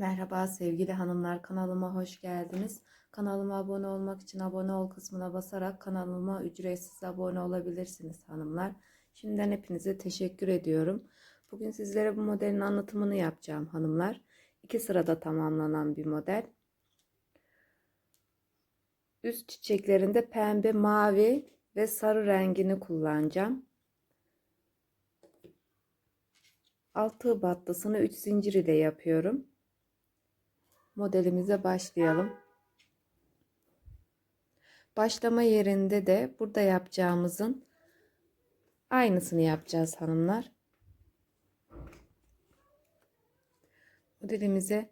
Merhaba sevgili hanımlar kanalıma hoş geldiniz. Kanalıma abone olmak için abone ol kısmına basarak kanalıma ücretsiz abone olabilirsiniz hanımlar. Şimdiden hepinize teşekkür ediyorum. Bugün sizlere bu modelin anlatımını yapacağım hanımlar. İki sırada tamamlanan bir model. Üst çiçeklerinde pembe, mavi ve sarı rengini kullanacağım. Altı battısını 3 zincir ile yapıyorum modelimize başlayalım. Başlama yerinde de burada yapacağımızın aynısını yapacağız hanımlar. Modelimize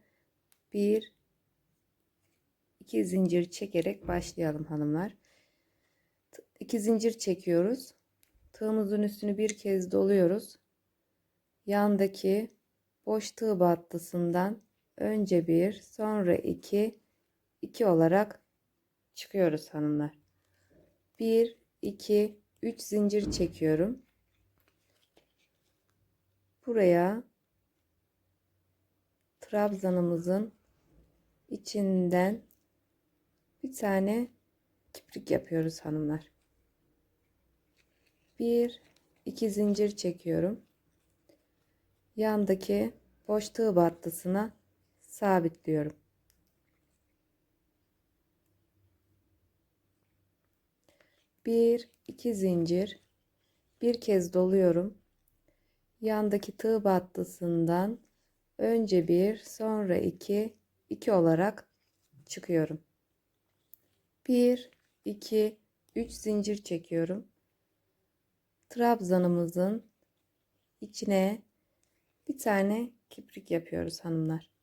bir iki zincir çekerek başlayalım hanımlar. İki zincir çekiyoruz. Tığımızın üstünü bir kez doluyoruz. Yandaki boş tığ battısından önce bir sonra iki. İki olarak çıkıyoruz hanımlar. 1 2 3 zincir çekiyorum. Buraya trabzanımızın içinden bir tane kiprik yapıyoruz hanımlar. 1 2 zincir çekiyorum. Yandaki boş tığ battısına sabitliyorum. Bir, iki zincir. Bir kez doluyorum. Yandaki tığ battısından önce bir, sonra iki, iki olarak çıkıyorum. Bir, iki, üç zincir çekiyorum. Trabzanımızın içine bir tane kiprik yapıyoruz hanımlar.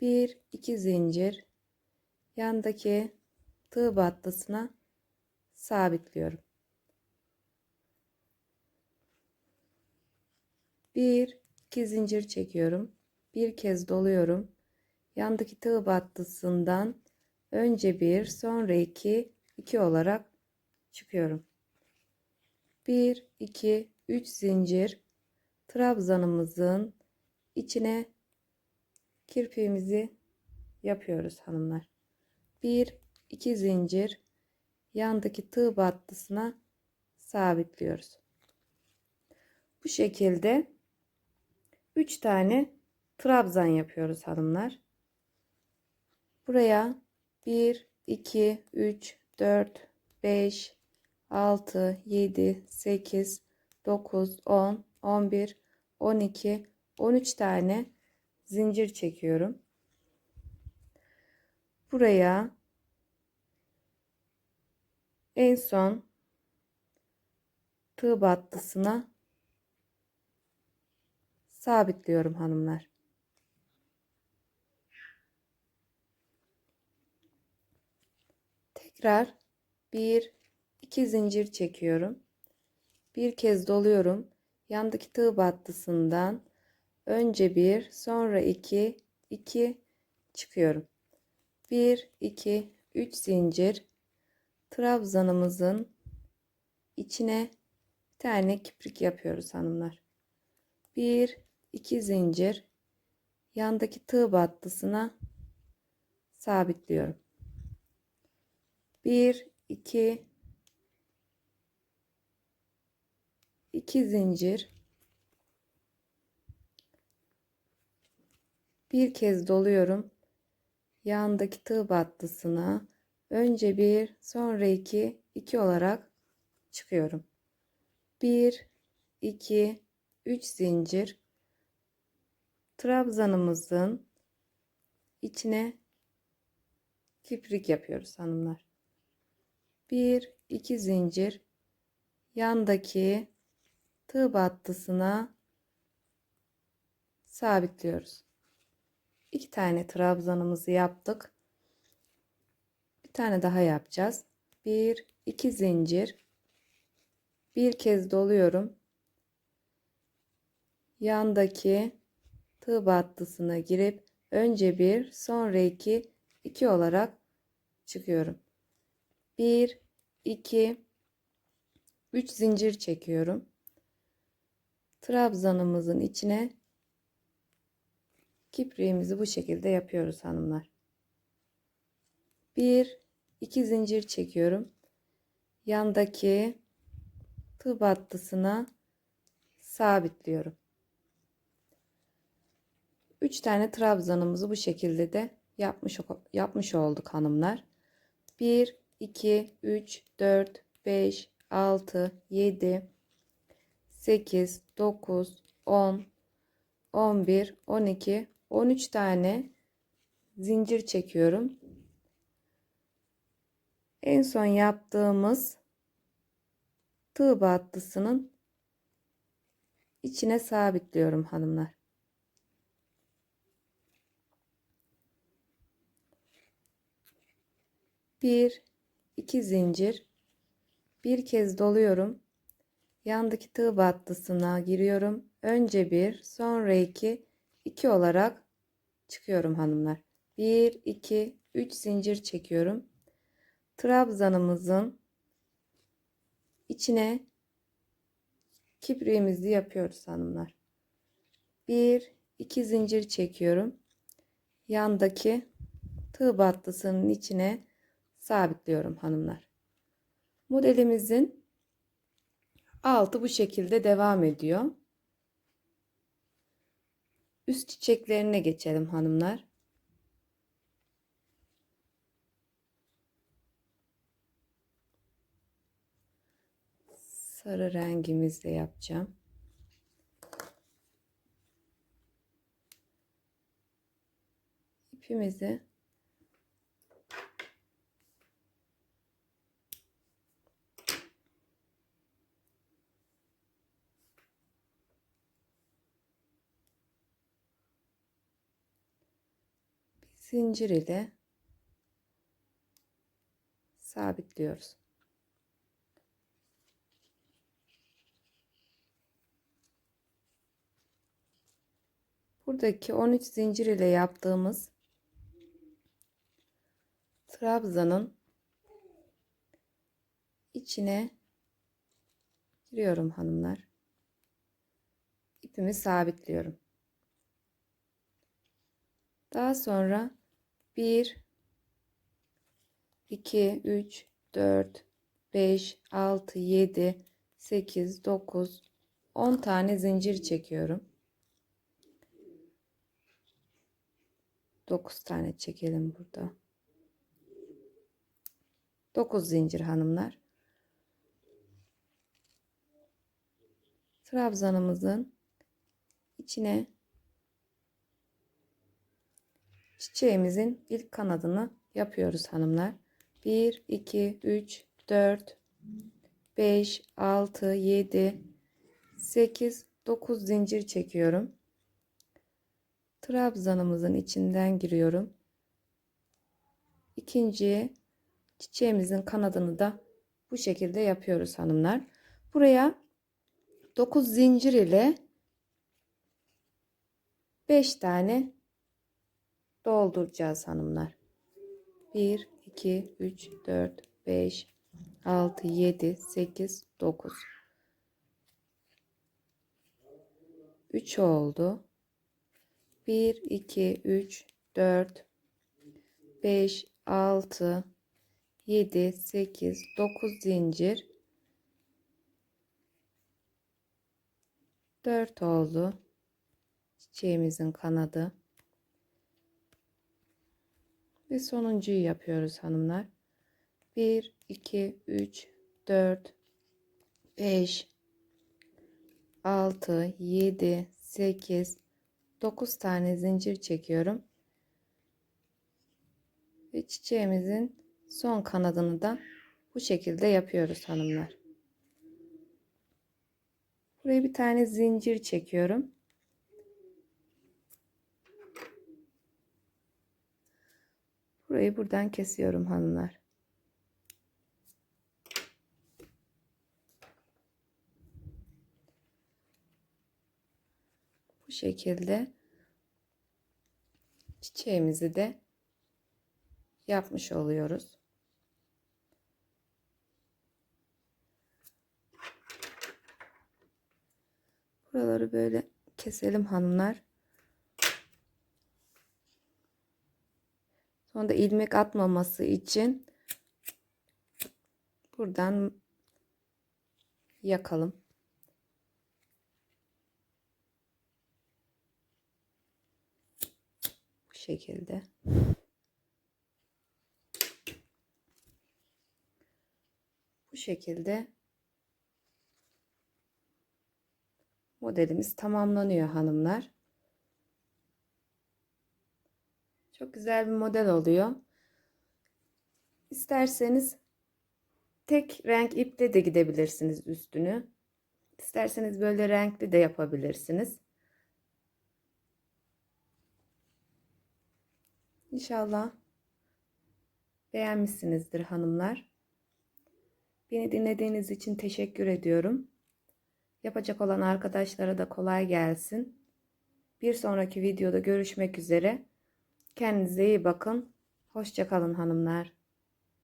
1 2 zincir yandaki tığ battısına sabitliyorum. 1 2 zincir çekiyorum. Bir kez doluyorum. Yandaki tığ battısından önce bir, sonra iki, iki olarak çıkıyorum. 1 2 3 zincir trabzanımızın içine kirpiğimizi yapıyoruz hanımlar. 1 2 zincir yandaki tığ battısına sabitliyoruz. Bu şekilde 3 tane trabzan yapıyoruz hanımlar. Buraya 1 2 3 4 5 6 7 8 9 10 11 12 13 tane zincir çekiyorum. Buraya en son tığ battısına sabitliyorum hanımlar. Tekrar bir iki zincir çekiyorum. Bir kez doluyorum. Yandaki tığ battısından önce bir sonra iki iki çıkıyorum. 1 2 3 zincir. Trabzanımızın içine bir tane kiprik yapıyoruz hanımlar. 1 2 zincir. Yandaki tığ battısına sabitliyorum. 1 2 2 zincir bir kez doluyorum. Yandaki tığ battısına önce bir sonra iki iki olarak çıkıyorum. Bir iki üç zincir trabzanımızın içine kiprik yapıyoruz hanımlar. Bir iki zincir yandaki tığ battısına sabitliyoruz iki tane trabzanımızı yaptık. Bir tane daha yapacağız. Bir, iki zincir. Bir kez doluyorum. Yandaki tığ battısına girip önce bir, sonra iki, iki olarak çıkıyorum. Bir, iki, üç zincir çekiyorum. Trabzanımızın içine Kipriğimizi bu şekilde yapıyoruz hanımlar. Bir, iki zincir çekiyorum. Yandaki tığ battısına sabitliyorum. 3 tane trabzanımızı bu şekilde de yapmış yapmış olduk hanımlar. 1 2 3 4 5 6 7 8 9 10 11 12 13 tane zincir çekiyorum. En son yaptığımız tığ battısının içine sabitliyorum hanımlar. Bir, iki zincir. Bir kez doluyorum. Yandaki tığ battısına giriyorum. Önce bir, sonra iki, iki olarak çıkıyorum hanımlar. Bir, iki, üç zincir çekiyorum. Trabzanımızın içine kipriğimizi yapıyoruz hanımlar. Bir, iki zincir çekiyorum. Yandaki tığ battısının içine sabitliyorum hanımlar. Modelimizin altı bu şekilde devam ediyor. Üst çiçeklerine geçelim hanımlar. Sarı rengimizle yapacağım. İpimizi zincir ile sabitliyoruz. Buradaki 13 zincir ile yaptığımız trabzanın içine giriyorum hanımlar. İpimi sabitliyorum. Daha sonra 1 2 3 4 5 6 7 8 9 10 tane zincir çekiyorum. 9 tane çekelim burada. 9 zincir hanımlar. Trabzanımızın içine çiçeğimizin ilk kanadını yapıyoruz hanımlar. 1 2 3 4 5 6 7 8 9 zincir çekiyorum. Trabzanımızın içinden giriyorum. İkinciye çiçeğimizin kanadını da bu şekilde yapıyoruz hanımlar. Buraya 9 zincir ile 5 tane dolduracağız hanımlar. 1 2 3 4 5 6 7 8 9 3 oldu. 1 2 3 4 5 6 7 8 9 zincir 4 oldu çiçeğimizin kanadı ve sonuncuyu yapıyoruz hanımlar 1 2 3 4 5 6 7 8 9 tane zincir çekiyorum. Ve çiçeğimizin son kanadını da bu şekilde yapıyoruz hanımlar. Buraya bir tane zincir çekiyorum. Burayı buradan kesiyorum hanımlar. Bu şekilde çiçeğimizi de yapmış oluyoruz. Buraları böyle keselim hanımlar. Sonra da ilmek atmaması için buradan yakalım. Bu şekilde. Bu şekilde modelimiz tamamlanıyor hanımlar. Çok güzel bir model oluyor. İsterseniz tek renk iple de gidebilirsiniz üstünü. İsterseniz böyle renkli de yapabilirsiniz. İnşallah beğenmişsinizdir hanımlar. Beni dinlediğiniz için teşekkür ediyorum. Yapacak olan arkadaşlara da kolay gelsin. Bir sonraki videoda görüşmek üzere. Kendinize iyi bakın. Hoşçakalın hanımlar.